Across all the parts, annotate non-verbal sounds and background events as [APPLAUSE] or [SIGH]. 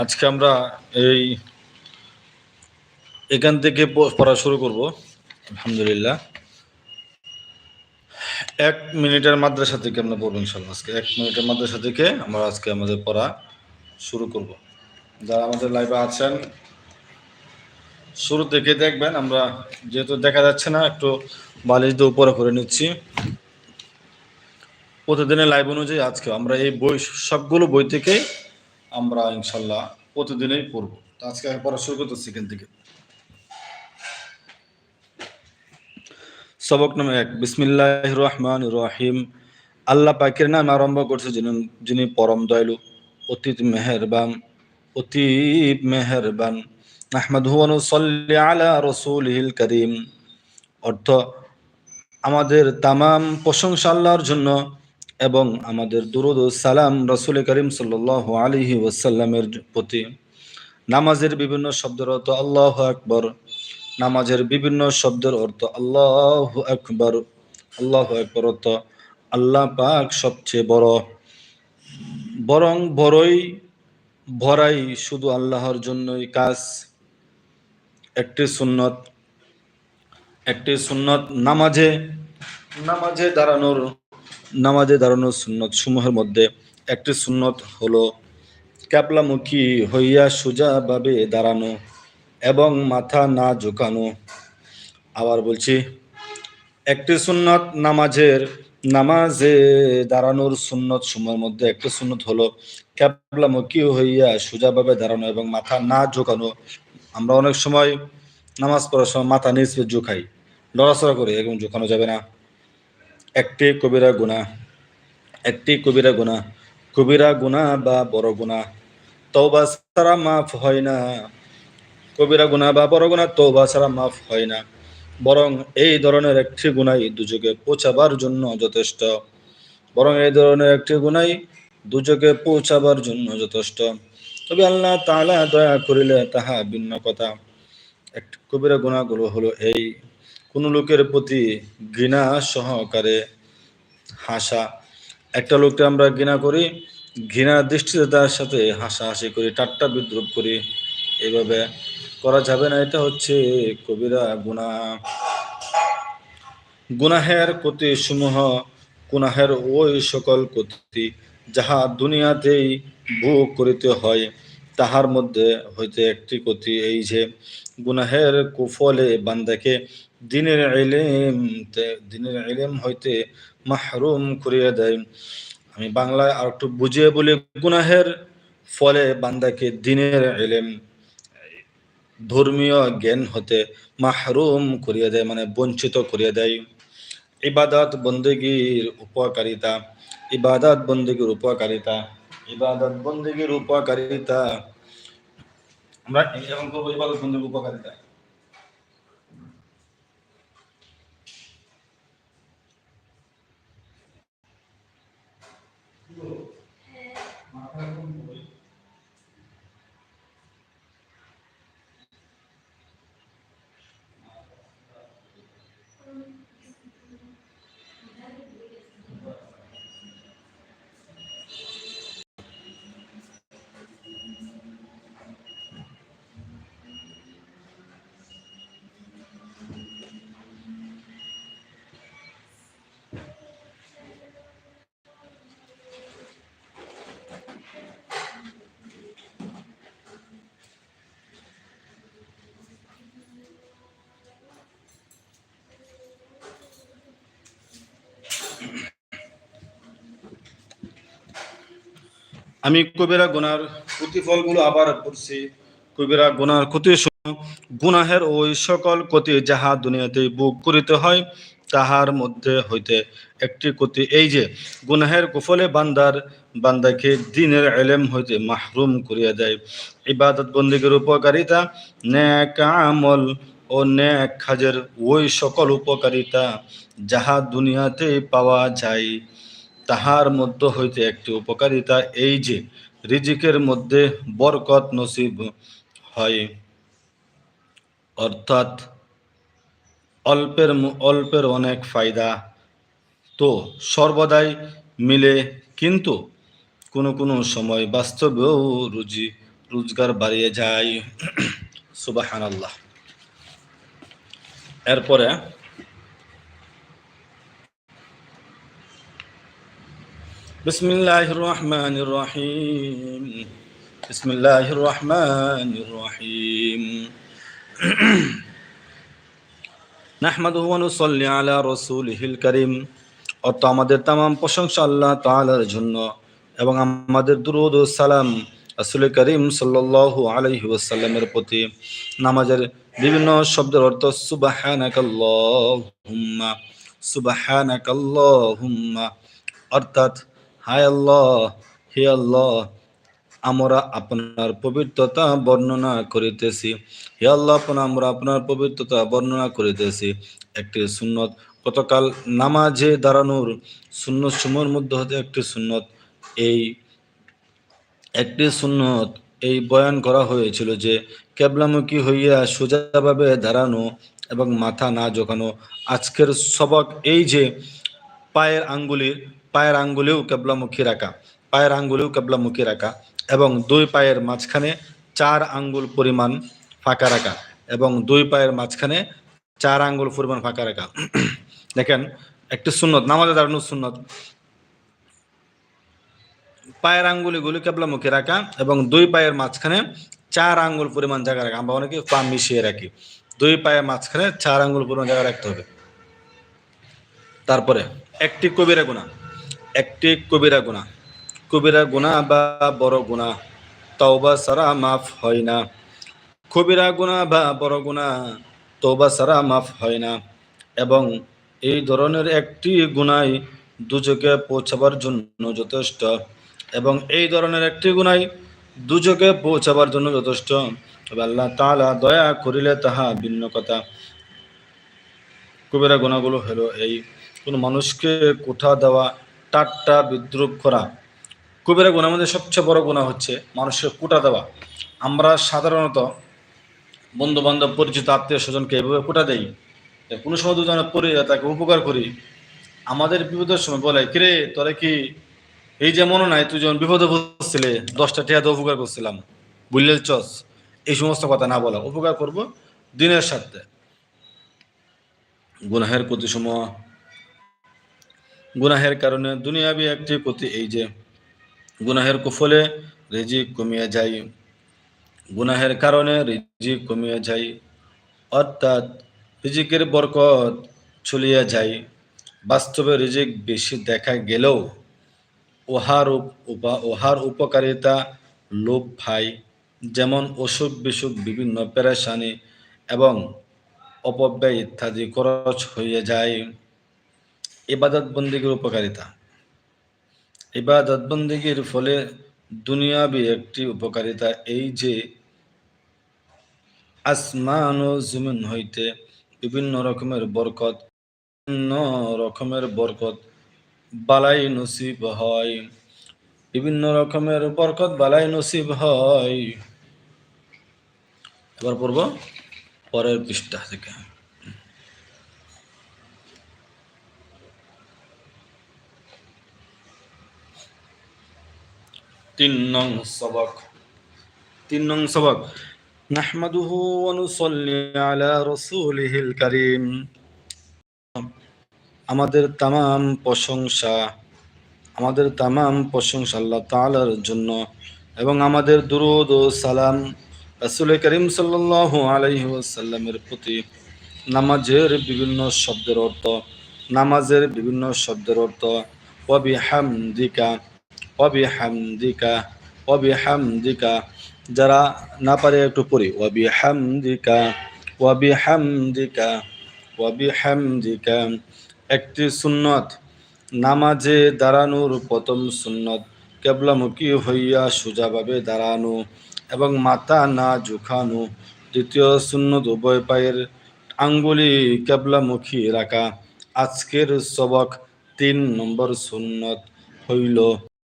আজকে আমরা এই এখান থেকে পড়া শুরু করব, আলহামদুলিল্লাহ। এক মিনিটের মাদ্রাসা থেকে আমরা পড়ব ইনশাল্লাহ আজকে এক মিনিটের মাদ্রাসা থেকে আমরা আজকে আমাদের পড়া শুরু করব। যারা আমাদের লাইভে আছেন শুরু থেকে দেখবেন, আমরা যেহেতু দেখা যাচ্ছে না, একটু বালিশ দিয়ে উপরে করে নিচ্ছি। প্রতিদিনের লাইভ অনুযায়ী আজকে আমরা এই বই, সবগুলো বই থেকে আমরা ইনশাল্লাহ প্রতিদিনই পড়ব। তো আজকে পড়া শুরু করতেছি এখান থেকে। সবক নামে এক বিসমিল্লাহ রহমান রহিম। আল্লাহ পাকের নাম আরম্ভ করছে যিনি যিনি পরম দয়ালু, অতীত মেহেরবান অতি মেহেরবান। আহমদ হুয়ানু সল্লি আলা রসুল করিম। অর্থ, আমাদের তামাম প্রশংসা আল্লাহর জন্য এবং আমাদের দুরুদ সালাম রসুল করিম সাল আলিহি ওসাল্লামের প্রতি। নামাজের বিভিন্ন শব্দের অর্থ আল্লাহ আকবর, নামাজের বিভিন্ন শব্দের অর্থ আল্লাহ আকবর। আল্লাহ আকবর অর্থ আল্লাহ পাক সবচেয়ে বড়। বরং বড়ই, ভরাই শুধু আল্লাহর জন্যই কাজ। একটি সুন্নত একটি সুন্নত নামাজে নামাজে দাঁড়ানোর নামাজে দাঁড়ানোর সুন্নত সমূহের মধ্যে একটি সুন্নত হলো ক্যাপলামুখী হইয়া সোজাভাবে দাঁড়ানো এবং মাথা না ঝুঁকানো। আবার বলছি, একটি সুন্নত নামাজের, নামাজে দাঁড়ানোর সুন্নত সময়ের মধ্যে একটি সুন্নত হলো ক্যাপলামুখী হইয়া সোজাভাবে দাঁড়ানো এবং মাথা না ঝুঁকানো। আমরা অনেক সময় নামাজ পড়ার সময় মাথা নিচ ঝুঁকাই লড়াচড়া করে এবং ঝুঁকানো যাবে না। একটি কবিরা গুণা, একটি কবিরা গুণা কবিরা গুণা বা বড় গুণা। তৌবা ছাড়া মাফ হয় না। কবিরা গুণা বা বড় গুণা তৌবা ছাড়া মাফ হয় না। বরং এই ধরনের একটি গুণাই দুযোগে পৌঁছাবার জন্য যথেষ্ট। বরং এই ধরনের একটি গুণাই দুযোগে পৌঁছাবার জন্য যথেষ্ট। তবে আল্লাহ তালা দয়া করিলে তাহা ভিন্ন কথা। একটি কবিরা গুণাগুলো হলো এই কোনো লোকের প্রতি ঘৃণা সহকারে হাসা। একটা লোককে আমরা ঘৃণা করি ঘৃণা দৃষ্টিতে তার সাথে হাসাহাসি করি টাট্টা বিদ্রুপ করি, এভাবে করা যাবে না। এটা হচ্ছে কবিরা গুণা। গুনাহের ক্ষতি সমূহ গুনাহের ওই সকল ক্ষতি যাহা দুনিয়াতেই ভোগ করিতে হয়। তাহার মধ্যে হইতে একটি ক্ষতি এই যে গুনাহের কুফলে বান্দাকে দিনের এলেম দিনের এলেম হইতে মাহরুম করিয়া দেয়। আমি বাংলায় আর একটু বুঝিয়ে বলি, গুনাহের ফলে বান্দাকে দিনের এলেম ধর্মীয় জ্ঞান হতে মাহরুম করিয়া দেয় মানে বঞ্চিত করিয়া দেয়। ইবাদত বন্দেগীর উপকারিতা, ইবাদত বন্দেগীর উপকারিতা। ইবাদত বন্দীগীর উপকারিতা। আমরা এখন করব ইবাদত বন্দীর উপকারিতা। আমি কবিরা গুনার প্রতিফলগুলো আবার পড়ছি। কবিরা গুনার ক্ষতি গুনাহের ওই সকল ক্ষতি যাহা দুনিয়াতে বুক করিতে হয়, তাহার মধ্যে হইতে একটি ক্ষতি এই যে, গুনাহের কুফলে বান্দার বান্দাকে দিনের এলেম হইতে মাহরুম করিয়া দেয়। ইবাদত বন্দীগের উপকারিতা ন্যাক আমল ও ন্যাক খাজের ওই সকল উপকারিতা যাহা দুনিয়াতে পাওয়া যায়। তাহার মধ্য হইতে একটি উপকারিতা এই যে, রিজিকের মধ্যে বরকত নসিব হয়। অর্থাৎ অল্পের অল্পের অনেক ফায়দা তো সর্বদাই মিলে, কিন্তু কোনো কোনো সময় বাস্তবেও রুজি, রোজগার বাড়িয়ে যায়। সুবাহান আল্লাহ এরপরে بسم الله الرحمن الرحيم بسم الله الرحمن الرحيم নাহমাদুহু ওয়া নুসাল্লি আলা রাসূলিহিল কারীম অত আমাদের তামাম প্রশংসা আল্লাহ তাআলার জন্য এবং আমাদের দুরূদ ও সালাম রাসূল করিম সাল্লাল্লাহু আলাইহি ওয়াসাল্লামের প্রতি নামাজের বিভিন্ন শব্দের অর্থ সুবহানাকাল্লাহুম্মা সুবহানাকাল্লাহুম্মা অর্থাৎ হায় আল্লাহ, হে আল্লাহ, আমরা আপনার পবিত্রতা বর্ণনা করিতেছি। হে আল্লাহ, আমরা আপনার পবিত্রতা বর্ণনা করিতেছি। একটি সুন্নত, গতকাল নামাজে দাঁড়ানোর সুন্নত সময়ের মধ্যে হতে একটি সুন্নত। এই একটি সুন্নত এই বয়ান করা হয়েছিল যে, কেবলামুখী হইয়া সোজাভাবে দাঁড়ানো এবং মাথা না জোকানো আজকের সবক এই যে পায়ের আঙ্গুলির পায়ের আঙ্গুলেও কেবলামুখী রাখা, পায়ের আঙ্গুলেও কেবলামুখী রাখা এবং দুই পায়ের মাঝখানে চার আঙ্গুল পরিমাণ ফাঁকা রাখা এবং দুই পায়ের মাঝখানে চার আঙ্গুল পরিমাণ ফাঁকা রাখা। [CLEARS THROAT] দেখেন, একটি সুন্নত, নামাজে দাঁড়ানোর সুন্নত। পায়ের আঙ্গুলিগুলি কেবলামুখী রাখা এবং দুই পায়ের মাঝখানে চার আঙ্গুল পরিমাণ জায়গা রাখা। আমরা অনেকে পা মিশিয়ে রাখি। দুই পায়ের মাঝখানে চার আঙ্গুল পরিমাণ জায়গা রাখতে হবে। তারপরে, একটি কবিরা গুণা একটি কবিরা গুণা। কবিরা গুণা বা বড় গুণা, তওবা সারা মাফ হয় না। কবিরা গুণা বা বড় গুণা, তওবা সারা মাফ হয় না। এবং এই ধরনের একটি গুণাই দুচোখে পৌঁছাবার জন্য যথেষ্ট। এবং এই ধরনের একটি গুণাই দুচোখে পৌঁছাবার জন্য যথেষ্ট। আল্লাহ তালা দয়া করিলে তাহা ভিন্ন কথা। কবিরা গুণাগুলো হলো এই, কোনো মানুষকে কোঠা দেওয়া টাট্টা বিদ্রুপ করা। কবিরা গুণার মধ্যে সবচেয়ে বড় গুণা হচ্ছে মানুষকে কোটা দেওয়া। আমরা সাধারণত বন্ধু বান্ধব পরিচিত, আত্মীয় স্বজনকে এভাবে কোটা দেই। কোনো সময় দুজনে পড়ে তাকে উপকার করি। আমাদের বিপদের সময় বলে, কিরে, তোরা কি এই যে মনে নাই, তুই যখন বিপদে বসছিলে দশটা টিয়াতে উপকার করছিলাম। বুঝলে চস, এই সমস্ত কথা না বলা। উপকার করব দিনের সাথে গুনাহের প্রতি সময় গুনাহের কারণে দুনিয়াবি একটি ক্ষতি এই যে গুনাহের কুফলে রিজিক কমিয়ে যায়। গুনাহের কারণে রিজিক কমিয়ে যায়, অর্থাৎ রিজিকের বরকত চলিয়া যায়। বাস্তবে রিজিক বেশি দেখা গেলেও ওহার ওহার উপকারিতা লোপ ভাই যেমন অসুখ বিসুখ, বিভিন্ন পেরেশানি এবং অপব্যয় ইত্যাদি খরচ হয়ে যায়। ইবাদত বন্দীগীর উপকারিতা। ইবাদত বন্দীগীর ফলে দুনিয়াবি একটি উপকারিতা এই যে, আসমান ও জমিন হইতে বিভিন্ন রকমের বরকত, বিভিন্ন রকমের বরকত বালাই নসিব হয়। বিভিন্ন রকমের বরকত বালাই নসিব হয়। এবার পড়ব পরের পৃষ্ঠা থেকে। তিন নং সবক। তিন নং সবক। নাহমাদুহু ওয়া নুসাল্লি আলা রাসূলিহিল কারীম। আমাদের তাম প্রশংসা, আমাদের তাম প্রশংসা আল্লাহ তাআলার জন্য এবং আমাদের দুরুদ ও সালাম রাসূল করিম সাল্লাল্লাহু আলাইহি ওয়াসাল্লামের প্রতি। নামাজের বিভিন্ন শব্দের অর্থ, নামাজের বিভিন্ন শব্দের অর্থ ওয়াবিহামদিকা ওয়াবিহামদিকা ওয়াবিহামদিকা, যারা না পারে একটু পড়ি, ওয়াবিহামদিকা ওয়াবিহামদিকা ওয়াবিহামদিকা। একটি সুন্নত, নামাজে দাঁড়ানোর প্রথম সুন্নত, কেবলামুখী হইয়া সোজাভাবে দাঁড়ানো এবং মাথা না ঝুঁকানো। দ্বিতীয় সুন্নত, উভয় পায়ের আঙ্গুলি কেবলামুখী রাখা। আজকের সবক তিন নম্বর সুন্নত হইল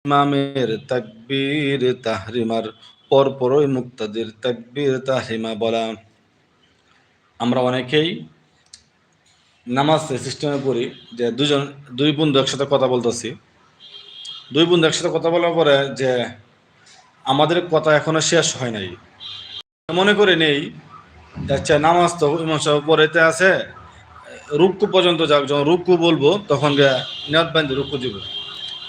ইমামের তাকবীর, তাহরিমার পরপরই মুক্তাদের তাকবীর, তাহরিমা বলা। আমরা অনেকেই নামাজ সিস্টেমে পড়ি যে দুজন, দুই বন্ধু একসাথে কথা বলতেছি। দুই বন্ধু একসাথে কথা বলার পরে যে আমাদের কথা এখনও শেষ হয় নাই। মনে করে নেই আচ্ছা নামাজ তো ইমাম সাহেব পড়েতে আছে রুক্কু পর্যন্ত যাক, যখন রুক্কু বলব তখন নিয়ত বান্ধি রুক্কু দিব।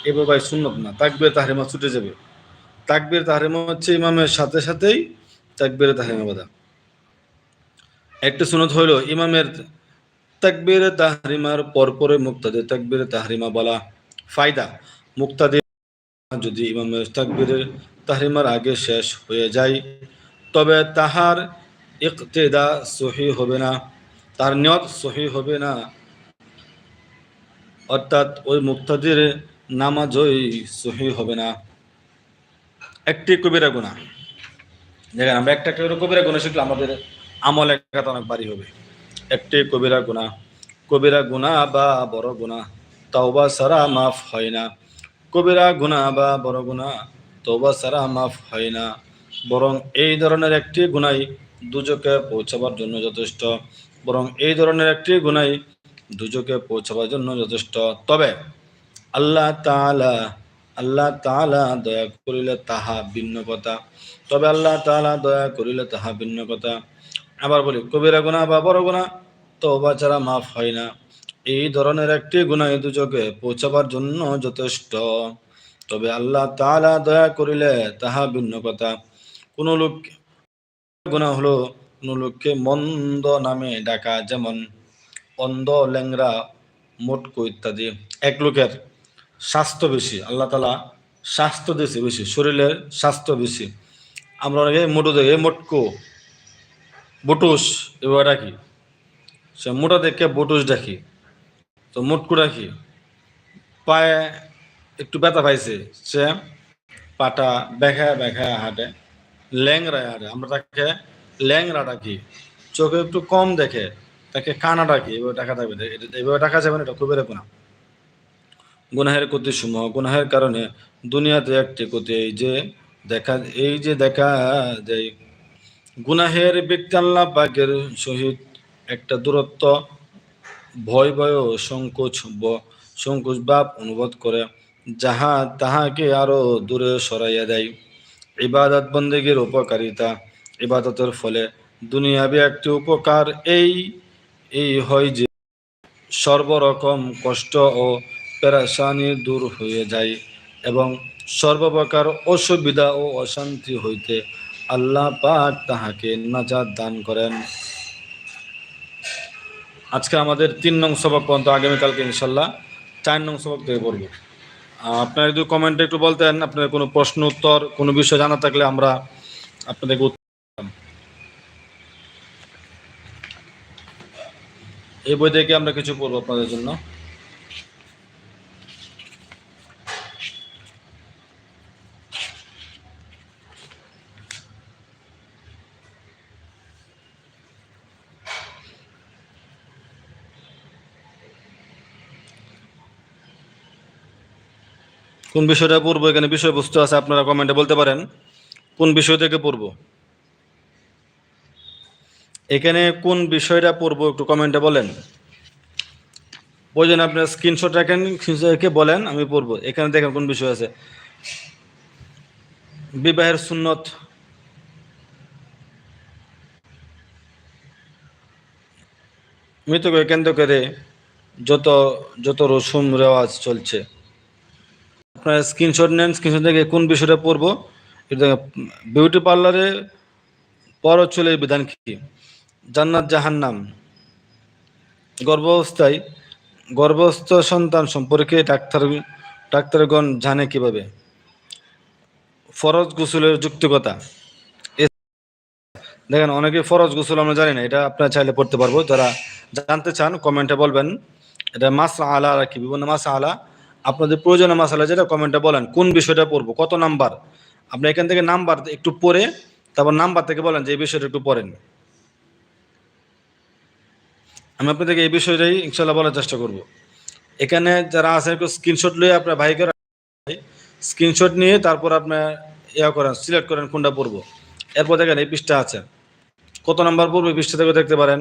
এবার ভাই সুন্নত না, তাকবির তাহরিমা ছুটে যাবে। তাকবির তাহরিমা হচ্ছে ইমামের সাথে সাথেই তাকবির তাহরিমা বাদা একটা সুনত হইল ইমামের তাকবির তাহরিমার পরপরে মুক্তাদের তাকবির তাহরিমা বলা ফায়দা। মুক্তাদের যদি ইমামের তাকবিরের তাহরিমার আগে শেষ হয়ে যায়, তবে তাহার ইকতেদা সহি হবে না, তার নিয়ত সহি হবে না। অর্থাৎ ওই মুক্তাদের নামাজই সহি হবে না। একটি কবিরা গুণা দেখেন, আমরা একটা একটা কবিরা গুণা শিখলে আমাদের আমল একাত অনেক বাড়ি হবে। একটি কবিরা গুণা কবিরা গুণা বা বড় গুণা তওবা সারা মাফ হয় না। কবিরা গুণা বা বড় গুণা তওবা সারা মাফ হয় না। বরং এই ধরনের একটি গুণাই দুজকে পৌঁছাবার জন্য যথেষ্ট। বরং এই ধরনের একটি গুণাই দুজকে পৌঁছাবার জন্য যথেষ্ট। তবে আল্লাহ তাআলা, আল্লাহ তালা দয়া করিলে তাহা ভিন্ন কথা। তবে আল্লাহ তালা দয়া করিলে তাহা ভিন্ন কথা। আবার বলি, কবিরা গুণা বা বড় গুণা তওবা ছাড়া মাফ হয় না। এই ধরনের একটি গুণাই দুজকে পৌঁছাবার জন্য যথেষ্ট। তবে আল্লাহ তালা দয়া করিলে তাহা ভিন্ন কথা। কোন লোক গুণা হলো, কোন লোককে মন্দ নামে ডাকা যেমন অন্ধ ল্যাংরা মোটকো ইত্যাদি। এক লোকের স্বাস্থ্য বেশি, আল্লাহ তালা স্বাস্থ্য দিয়েছে বেশি, শরীরের স্বাস্থ্য বেশি। আমরা অনেকে মোটো দেখে মোটকো, বটুস, এবার ডাকি সে মোটা দেখে বটুস ডাকি তো মোটকু ডাকি পায়ে একটু ব্যথা পাইছে, সে পাটা বেখা বেখা হাঁটে ল্যাংরা হাঁটে। আমরা তাকে ল্যাংরা ডাকি, চোখে একটু কম দেখে, তাকে কানা ডাকি, এভাবে টাকা থাকবে এভাবে টাকা যাবে না, এটা খুবই গুণা গুনাহের ক্ষতি সমূহ গুনাহের কারণে দুনিয়াতে একটি ক্ষতি, এই যে দেখা, এই যে দেখা যায়, গুনাহের ব্যক্তি আল্লাহ পাকের সহিত একটা দূরত্ব, ভয় ভয় সংকোচ সংকোচ ভাব অনুভব করে, যাহা তাহাকে আরও দূরে সরাইয়া দেয়। ইবাদত বন্দেগীর উপকারিতা, ইবাদতের ফলে দুনিয়াবি একটি উপকার, এই এই হয় যে সর্বরকম কষ্ট ও পেরাশানি দূর হয়ে যায় এবং সর্বপ্রকার অসুবিধা ও অশান্তি হইতে আল্লাহ পাক তাহাকে নাজাদ দান করেন। আজকে আমাদের তিন নং সবক পর্যন্ত আগামীকালকে ইনশাল্লাহ চার নং সবক থেকে পড়ব। আপনারা যদি কমেন্টে একটু বলতেন আপনার কোনো প্রশ্ন, উত্তর, কোনো বিষয় জানা থাকলে আমরা আপনাদেরকে উত্তর এই বই থেকে আমরা কিছু পড়ব আপনাদের জন্য। কোন বিষয়টা পড়ব? এখানে বিষয়বস্তু আছে, আপনারা কমেন্টে বলতে পারেন। কোন বিষয় থেকে পড়ব? এখানে কোন বিষয়টা পড়ব একটু কমেন্টে বলেন। প্রয়োজন আপনার স্ক্রিনশট রাখেন কে বলেন, আমি পড়ব। এখানে দেখেন কোন বিষয় আছে। বিবাহের সুন্নত। মৃতকে কেন্দ্র করে যত যত রসুম রেওয়াজ চলছে। আপনার স্ক্রিনশট নেন স্ক্রিনশট থেকে কোন বিষয়টা পড়ব? এটা বিউটি পার্লারে পর পরচুলের বিধান কি? জান্নাত জাহান্নাম। গর্ভাবস্থায়, গর্ভস্থ সন্তান সম্পর্কে ডাক্তার, ডাক্তারগণ জানে কীভাবে? ফরজ গোসলের যুক্তিকতা। দেখেন, অনেকে ফরজ গোসল আমরা জানি না, এটা আপনারা চাইলে পড়তে পারব। যারা জানতে চান কমেন্টে বলবেন। এটা মাস আলা আর কি, বিভিন্ন মাস আলা আপনাদের প্রয়োজনীয় মাসালা যেটা কমেন্টে বলেন, কোন বিষয়টা পড়ব, কত নাম্বার আপনি এখান থেকে নাম্বার একটু পড়ে, তারপর নাম্বার থেকে বলেন যে এই বিষয়টা একটু পড়েন। আমি আপনাদেরকে এই বিষয়টাই ইনশাল্লাহ বলার চেষ্টা করব। এখানে যারা আছে একটু স্ক্রিনশট লয়ে আপনার ভাইকে স্ক্রিনশট নিয়ে তারপর আপনার ইয়া করেন সিলেক্ট করেন কোনটা পড়ব। এরপর দেখেন এই পৃষ্ঠা আছে। কত নাম্বার পড়ব এই পৃষ্ঠা থেকে দেখতে পারেন।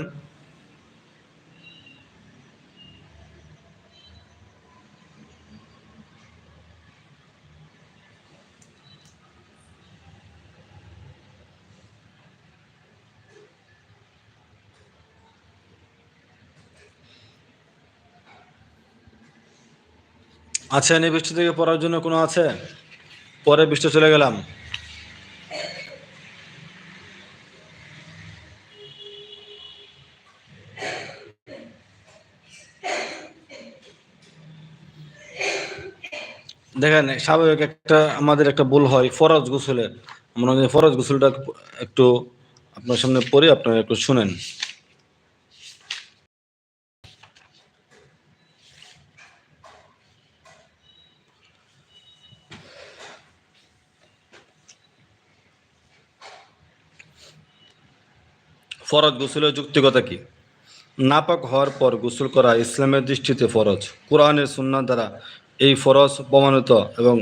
আছে এই বৃষ্টি থেকে পড়ার জন্য কোনো আছে? পরে পৃষ্ঠা চলে গেলাম। দেখেন, স্বাভাবিক একটা, আমাদের একটা ভুল হয়, ফরজ গোসলের আমরা ফরজ গোসলটা একটু আপনার সামনে পড়ি, আপনারা একটু শুনেন। ফরজ গোসলের যুক্তিকতা কি? নাপাক হওয়ার পর গোসল করা ইসলামের দৃষ্টিতে ফরজ। কোরআনের সুন্নাহ দ্বারা এই ফরজ প্রমাণিত এবং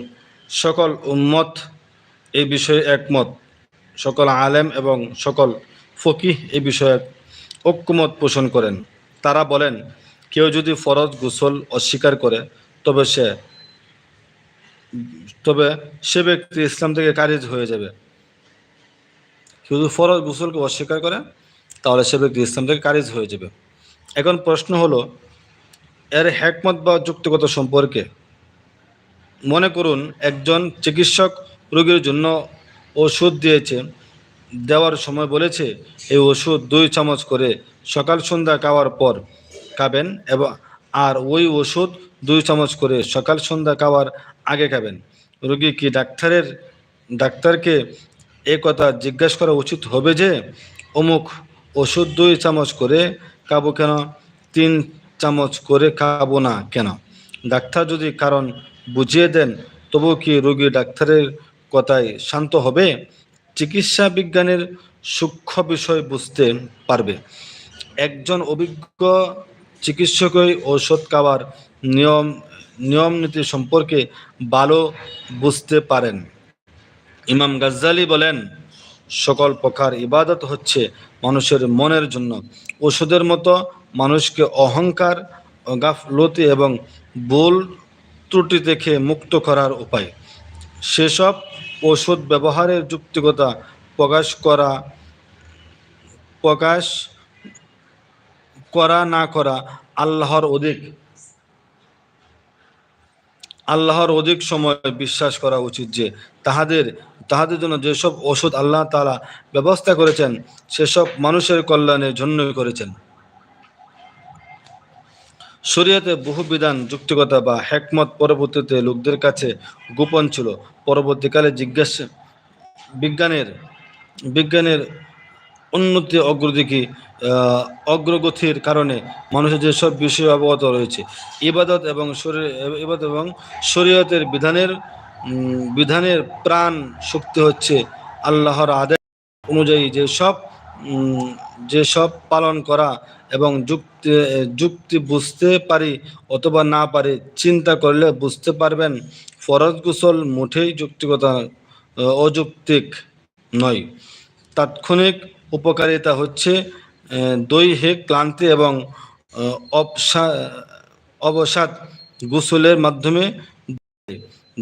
সকল উম্মত এই বিষয়ে একমত। সকল আলেম এবং সকল ফকিহ এই বিষয়ে ঐক্যমত পোষণ করেন। তারা বলেন, কেউ যদি ফরজ গোসল অস্বীকার করে, তবে সে তবে সে ব্যক্তি ইসলাম থেকে কারিজ হয়ে যাবে। শুধু ফরজ গোসলকে অস্বীকার করে তাহলে সে ব্যক্তি ইসলাম থেকে কারিজ হয়ে যাবে। এখন প্রশ্ন হলো, এর হ্যাকমত বা যুক্তিগত সম্পর্কে? মনে করুন, একজন চিকিৎসক রোগীর জন্য ওষুধ দিয়েছে, দেওয়ার সময় বলেছে, এই ওষুধ দুই চামচ করে সকাল সন্ধ্যা খাওয়ার পর খাবেন এবং, আর ওই ওষুধ দুই চামচ করে সকাল সন্ধ্যা খাওয়ার আগে খাবেন। রোগী কি ডাক্তারের, ডাক্তারকে এ কথা জিজ্ঞাসা করা উচিত হবে যে, অমুক ওষুধ দুই চামচ করে খাব কেন? তিন চামচ করে খাব না কেন? ডাক্তার যদি কারণ বুঝিয়ে দেন তবু কি রোগী ডাক্তারের কথায় শান্ত হবে? চিকিৎসা বিজ্ঞানের সূক্ষ্ম বিষয় বুঝতে পারবে। একজন অভিজ্ঞ চিকিৎসকই ঔষধ খাওয়ার নিয়ম নিয়ম নীতি সম্পর্কে ভালো বুঝতে পারেন। ইমাম গাজ্জালি বলেন সকল প্রকার ইবাদত হচ্ছে মানুষের মনের জন্য। ওষুধের মতো মানুষকে অহংকার, গাফলতি এবং ভুল ত্রুটি থেকে মুক্ত করার উপায়। সেসব ওষুধ ব্যবহারের যুক্তিকতা প্রকাশ করা প্রকাশ করা না করা আল্লাহর অধিক। আল্লাহর অধিক সময় বিশ্বাস করা উচিত যে তাহাদের তাহাদের জন্য যেসব ওষুধ আল্লাহ তালা ব্যবস্থা করেছেন, সেসব মানুষের কল্যাণের জন্য করেছেন। শরীয়তে বহু বিধান যুক্তিকতা বা হেকমত পরবর্তীতে লোকদের কাছে গোপন ছিল। পরবর্তীকালে জিজ্ঞাসা বিজ্ঞানের বিজ্ঞানের উন্নতি অগ্রদিকে অগ্রগতির কারণে মানুষের যেসব বিষয় অবগত রয়েছে, ইবাদত এবং শরীর, ইবাদত এবং শরীয়তের বিধানের বিধানের প্রাণ শক্তি হচ্ছে আল্লাহর আদেশ অনুযায়ী যেসব যেসব পালন করা এবং যুক্তি যুক্তি বুঝতে পারি অথবা না পারি, চিন্তা করলে বুঝতে পারবেন, ফরজ গোসল মুঠেই যুক্তিগতা অযৌক্তিক নয়। তাৎক্ষণিক উপকারিতা হচ্ছে দৈহিক ক্লান্তি এবং অবসা- অবসাদ গোসলের মাধ্যমে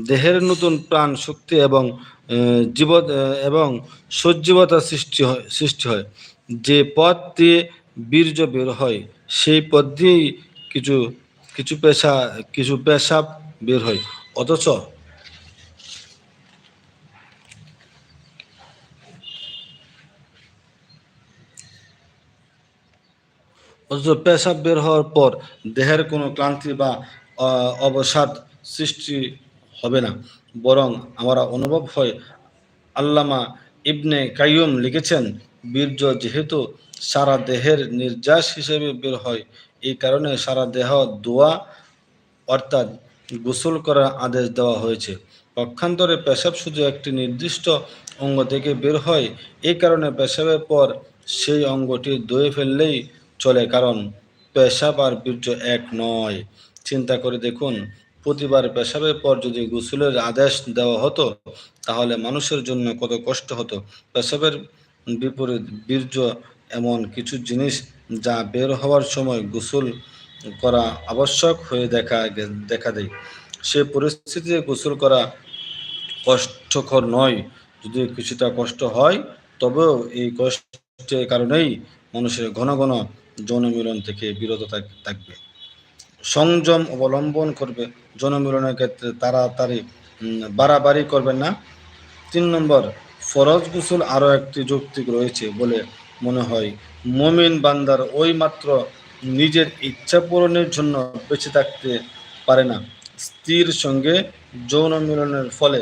দেহের নতুন প্রাণ, শক্তি এবং জীব এবং সজীবতা সৃষ্টি হয় সৃষ্টি হয়। যে পথ দিয়ে বীর্য বের হয়, সেই পথ দিয়েই কিছু কিছু পেশা, কিছু পেশাব বের হয়। অথচ অথচ পেশাব বের হওয়ার পর দেহের কোনো ক্লান্তি বা অবসাদ সৃষ্টি হবে না। বরং আমরা অনুভব হয়, আল্লামা ইবনে কাইয়ুম লিখেছেন, বীর্য যেহেতু সারা দেহের নির্যাস হিসেবে বের হয়, এই কারণে সারা দেহ দোয়া অর্থাৎ গোসল করার আদেশ দেওয়া হয়েছে। পক্ষান্তরে পেশাব শুধু একটি নির্দিষ্ট অঙ্গ থেকে বের হয়, এই কারণে পেশাবের পর সেই অঙ্গটি ধুয়ে ফেললেই চলে, কারণ পেশাব আর বীর্য এক নয়। চিন্তা করে দেখুন প্রতিবার পেশাবের পর যদি গোসলের আদেশ দেওয়া হতো, তাহলে মানুষের জন্য কত কষ্ট হতো। পেশাবের বিপরীত বীর্য এমন কিছু জিনিস যা বের হওয়ার সময় গোসল করা আবশ্যক হয়ে দেখা দেখা দেয়। সে পরিস্থিতিতে গোসল করা কষ্টকর নয়। যদি কিছুটা কষ্ট হয়, তবেও এই কষ্টের কারণেই মানুষের ঘন ঘন যৌন মিলন থেকে বিরত থাকবে। সংযম অবলম্বন করবে যৌন মিলনের ক্ষেত্রে, তাড়াতাড়ি বাড়াবাড়ি করবেন না। তিন নম্বর, ফরজ গোসল আরও একটি যৌক্তিক রয়েছে বলে মনে হয়। মমিন বান্দার ওই মাত্র নিজের ইচ্ছা পূরণের জন্য বেঁচে থাকতে পারে না। স্ত্রীর সঙ্গে যৌন মিলনের ফলে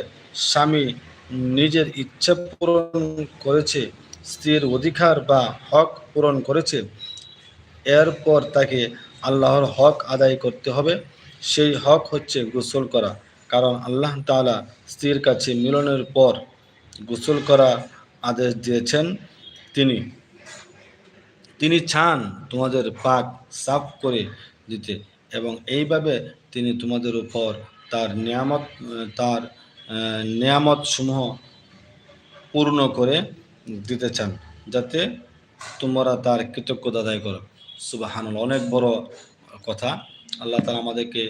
স্বামী নিজের ইচ্ছা পূরণ করেছে, স্ত্রীর অধিকার বা হক পূরণ করেছে। এরপর তাকে আল্লাহর হক আদায় করতে হবে। সেই হক হচ্ছে গোসল করা। কারণ আল্লাহ তাআলা স্ত্রীর কাছে মিলনের পর গোসল করা আদেশ দিয়েছেন তিনি। তিনি চান তোমাদের পাক সাফ করে দিতে এবং এইভাবে তিনি তোমাদের উপর তার নিয়ামত তার নিয়ামত সমূহ পূর্ণ করে দিতে চান, যাতে তোমরা তার কৃতজ্ঞতা আদায় করো। সুবাহানুল অনেক বড় কথা। আল্লাহ তালা আমাদেরকে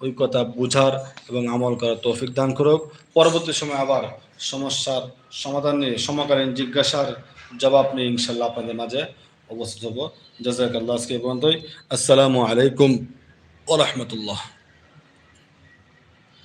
ওই কথা বুঝার এবং আমল করার তৌফিক দান করুক। পরবর্তী সময় আবার সমস্যার সমাধান নিয়ে সমকালীন জিজ্ঞাসার জবাব নিয়ে ইনশাল্লাহ আপনাদের মাঝে অবস্থিত হব। জাজাক আল্লাহ আজকে পর্যন্তই। আসসালামু আলাইকুম ও রহমতুল্লাহ।